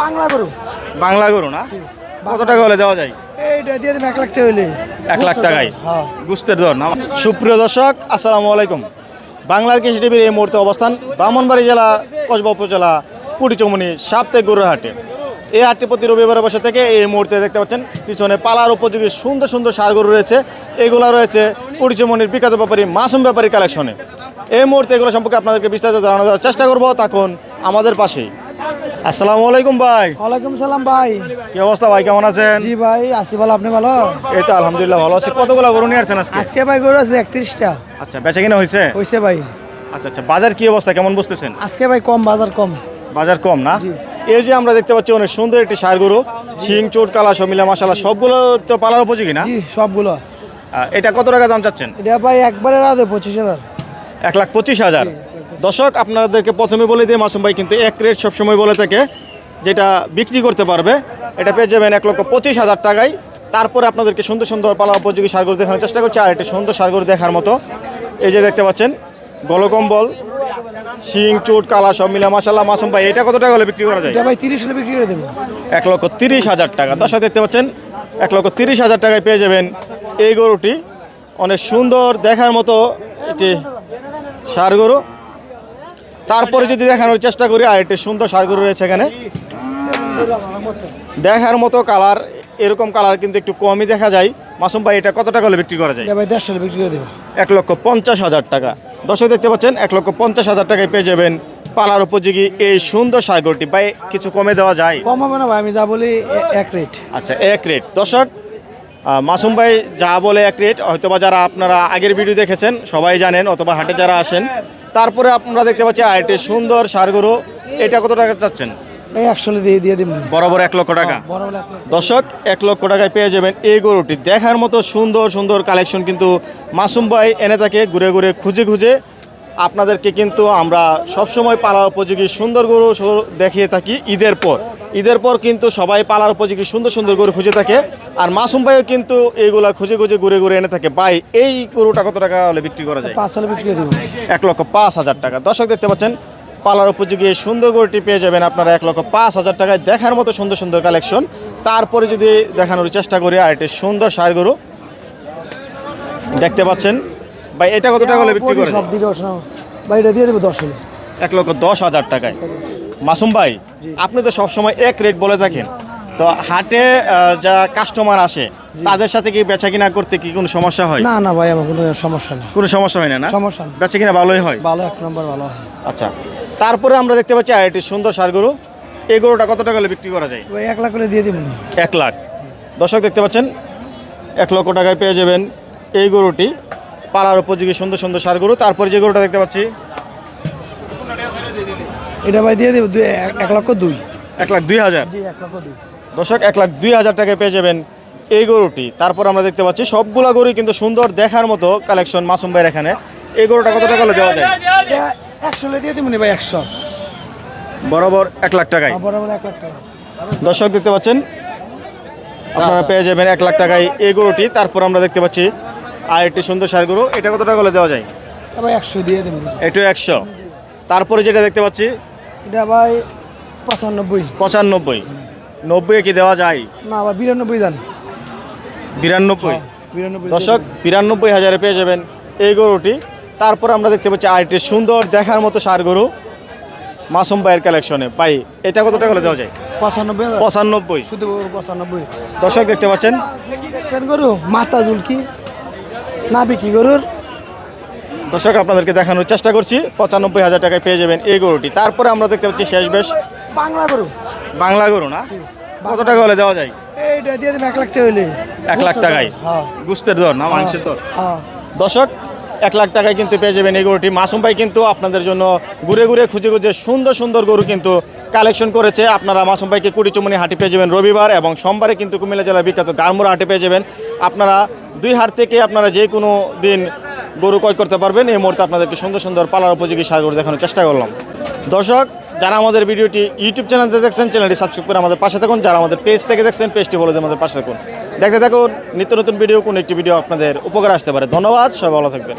বাংলা গরু। বাংলা গরু না? কত টাকা হলে দেওয়া যায়? এইটা দিয়ে দেবে এক লাখ টাকা হইলে। এক লাখ টাকায়? হ্যাঁ। গুস্তের দর না? সুপ্রিয় দর্শক আসসালামু আলাইকুম। বাংলার কৃষি টিভির এই মুহূর্তে অবস্থান ব্রাহ্মণবাড়ি জেলা কসবা উপজেলা কুটিচমনি সাপ্তাহিক গরুর হাটে। এই হাটটি প্রতি রবিবার বসে থেকে এই মুহূর্তে দেখতে পাচ্ছেন পিছনে পালার উপযোগী সুন্দর সুন্দর সার গরু রয়েছে। এগুলো রয়েছে কুটিচমনির বিখ্যাত ব্যাপারী মাসুম ব্যাপারী কালেকশনে এই মুহূর্তে এগুলো সম্পর্কে আপনাদেরকে বিস্তারিত জানানোর চেষ্টা করব তখন আমাদের পাশেই। আসসালামু আলাইকুম ভাই। ওয়ালাইকুম সালাম ভাই। কি অবস্থা ভাই কেমন আছেন? জি ভাই আসি ভালো আপনি ভালো? এই তো আলহামদুলিল্লাহ ভালো আছি। কতগুলো গরু নিয়ে আসছেন আজকে? আজকে ভাই গরু আছে একত্রিশটা। আচ্ছা বেচা কিনা হয়েছে হয়েছে ভাই। আচ্ছা আচ্ছা বাজার কি অবস্থা কেমন বুঝতেছেন? আজকে ভাই কম বাজার কম। বাজার কম না? এই যে আমরা দেখতে পাচ্ছি অনেক সুন্দর একটি সার গরু। শিং চোট কালা সমিলা মশালা সবগুলো তো পালার উপযোগী না? জি সবগুলো। এটা কত টাকা দাম চাচ্ছেন? এটা ভাই একবারে রাধে পঁচিশ হাজার। এক লাখ পঁচিশ হাজার। দর্শক আপনাদেরকে প্রথমে বলে দিয়ে মাসুম ভাই কিন্তু এক রেট সবসময় বলে থাকে যেটা বিক্রি করতে পারবে। এটা পেয়ে যাবেন এক লক্ষ পঁচিশ হাজার টাকায়। তারপরে আপনাদেরকে সুন্দর সুন্দর পালা উপযোগী সারগরু দেখানোর চেষ্টা করছি আর একটি সুন্দর সারগরু দেখার মতো। এই যে দেখতে পাচ্ছেন গলকম্বল শিং চুট কালা সব মিলা মাসাল্লাহ মাসুম ভাই এটা কত টাকা হলে বিক্রি করা যায়? এটা ভাই তিরিশ হলে বিক্রি করে দেবো। এক লক্ষ তিরিশ হাজার টাকা। দর্শক দেখতে পাচ্ছেন এক লক্ষ তিরিশ হাজার টাকায় পেয়ে যাবেন এই গরুটি। অনেক সুন্দর দেখার মতো একটি সার গরু। তারপরে যদি দেখানোর চেষ্টা করি আর একটি সুন্দর সার গরু রয়েছে এখানে। দেখার মতো কালার এরকম কালার কিন্তু একটু কমই দেখা যায়। মাসুম ভাই এটা কত টাকা হলে বিক্রি করা যায়? ভাই দেড়শো বিক্রি করে দেবো। এক লক্ষ পঞ্চাশ হাজার টাকা। দর্শক দেখতে পাচ্ছেন এক লক্ষ পঞ্চাশ হাজার টাকায় পেয়ে যাবেন পালার উপযোগী এই সুন্দর সাগরটি ভাই কিছু কমে দেওয়া যায়? কম হবে না ভাই আমি যা বলি এক রেট। আচ্ছা এক রেট। দর্শক মাসুম ভাই যা বলে এক রেট হয়তোবা যারা আপনারা আগের ভিডিও দেখেছেন সবাই জানেন অথবা হাটে যারা আসেন তারপরে আপনারা দেখতে পাচ্ছি আরেকটি সুন্দর সারগরু। এটা কত টাকা চাচ্ছেন? এই একশো দিয়ে দিয়ে দিব। বরাবর এক লক্ষ টাকা। এক দর্শক এক লক্ষ টাকায় পেয়ে যাবেন এই গরুটি। দেখার মতো সুন্দর সুন্দর কালেকশন কিন্তু মাসুম ভাই এনে থাকে ঘুরে ঘুরে খুঁজে খুঁজে। আপনাদেরকে কিন্তু আমরা সবসময় পালার উপযোগী সুন্দর গরু দেখিয়ে থাকি ঈদের পর। ঈদের পর কিন্তু সবাই পালার উপযোগী সুন্দর সুন্দর গরু খুঁজে থাকে। আর মাসুম ভাইও কিন্তু এইগুলা খুঁজে খুঁজে ঘুরে ঘুরে এনে থাকে। ভাই এই গরুটা কত টাকা হলে বিক্রি করা যায়? পাঁচ হলে বিক্রি দেবো। এক লক্ষ পাঁচ হাজার টাকা। দর্শক দেখতে পাচ্ছেন পালার উপযোগী এই সুন্দর গরুটি পেয়ে যাবেন আপনারা এক লক্ষ পাঁচ হাজার টাকায়। দেখার মতো সুন্দর সুন্দর কালেকশন তারপরে যদি দেখানোর চেষ্টা করি আর একটি সুন্দর সার গরু। দেখতে পাচ্ছেন ভাই এটা কত টাকা হলে বিক্রি করে সব দিকে ভাই এটা দিয়ে দেবো দশ হলে। এক লক্ষ দশ হাজার টাকায়। মাসুম ভাই আপনি তো সবসময় এক রেট বলে থাকেন। তো হাটে যা কাস্টমার আসে তাদের সাথে কি বেচা কিনা করতে কি কোনো সমস্যা হয়? না না ভাই আমার কোনো সমস্যা নেই কোনো সমস্যা হয় না না? সমস্যা নেই বেচা কিনা ভালোই হয়? ভালো এক নম্বর ভালো হয়। আচ্ছা তারপরে আমরা দেখতে পাচ্ছি আর একটি সুন্দর সার গরু। এই গরুটা কত টাকা হলে বিক্রি করা যায়? ওই এক লাখ হলে দিয়ে দিব এক লাখ। দর্শক দেখতে পাচ্ছেন এক লক্ষ টাকায় পেয়ে যাবেন এই গরুটি। পালার উপযোগী সুন্দর সুন্দর সার গরু। তারপরে যে গরুটা দেখতে পাচ্ছি এটা ভাই দিয়ে দেবো এক- লক্ষ দুই। এক লাখ দুই হাজার? জি এক লক্ষ দুই। দর্শক এক লাখ দুই হাজার টাকায় পেয়ে যাবেন এই গরুটি। তারপর আমরা দেখতে পাচ্ছি সবগুলা গরুই কিন্তু সুন্দর দেখার মতো কালেকশন মাসুম ভাইয়ের এখানে। এই গরুটা কত টাকা দেওয়া যায়? একশো দিয়ে দিব ভাই একশো। বরাবর এক লাখ টাকায়। বরাবর এক লাখ টাকা। দর্শক দেখতে পাচ্ছেন? আপনারা পেয়ে যাবেন এক লাখ টাকায় এই গরুটি। তারপর আমরা দেখতে পাচ্ছি আর একটি সুন্দর সার গরু। এটা কত টাকা দেওয়া যায়? একশো দিয়ে দেবো একটু একশো। তারপরে যেটা দেখতে পাচ্ছি এটা ভাই পঁচানব্বই। পঁচানব্বই। নব্বই কি দেওয়া যায়? না আবার বিরানব্বই দান। বিরানব্বই। বিরানব্বই। দর্শক বিরানব্বই হাজারে পেয়ে যাবেন এই গরুটি। তারপর আমরা দেখতে পাচ্ছি আর একটি সুন্দর দেখার মতো সার গরু মাসুম ভাইয়ের কালেকশনে। পাই এটা কত টাকা দেওয়া যায়? পঁচানব্বই পঁচানব্বই। শুধু পঁচানব্বই। দর্শক দেখতে পাচ্ছেন? গরু? মাথা দুলকি না বিক্রি গরুর? দর্শক আপনাদেরকে দেখানোর চেষ্টা করছি। পঁচানব্বই হাজার টাকায় পেয়ে যাবেন এই গরুটি। তারপরে আমরা দেখতে পাচ্ছি শেষ বেশ বাংলা গরু। বাংলা গরু না? কত টাকা হলে দেওয়া যায়? এইটা দিয়ে এক লাখ টাকা এক লাখ টাকায়? হ্যাঁ। গুস্তের দর না? মাংসের দর? হ্যাঁ। দর্শক এক লাখ টাকায় কিন্তু পেয়ে যাবেন এই গরুটি। মাসুম ভাই কিন্তু আপনাদের জন্য ঘুরে ঘুরে খুঁজে খুঁজে সুন্দর সুন্দর গরু কিন্তু কালেকশন করেছে। আপনারা মাসুম ভাইকে কুড়িচুমনি হাটে পেয়ে যাবেন রবিবার এবং সোমবারে কিন্তু কুমিল্লা জেলার বিখ্যাত গারমুরা হাটে পেয়ে যাবেন। আপনারা দুই হাট থেকে আপনারা যে কোনো দিন গরু ক্রয় করতে পারবেন। এই মুহূর্তে আপনাদেরকে সুন্দর সুন্দর পালার উপযোগী সার গরু দেখানোর চেষ্টা করলাম। দর্শক, যারা আমাদের ভিডিওটি ইউটিউব চ্যানেলতে দেখছেন, চ্যানেলটি সাবস্ক্রাইব করে আমাদের পাশে থাকুন। যারা আমাদের পেজ থেকে দেখছেন পেজটি বলে আমাদের পাশে থাকুন। দেখতে থাকুন, নিত্য নতুন ভিডিও কোন একটি ভিডিও আপনাদের উপকার আসতে পারে। ধন্যবাদ, সবাই ভালো থাকবেন।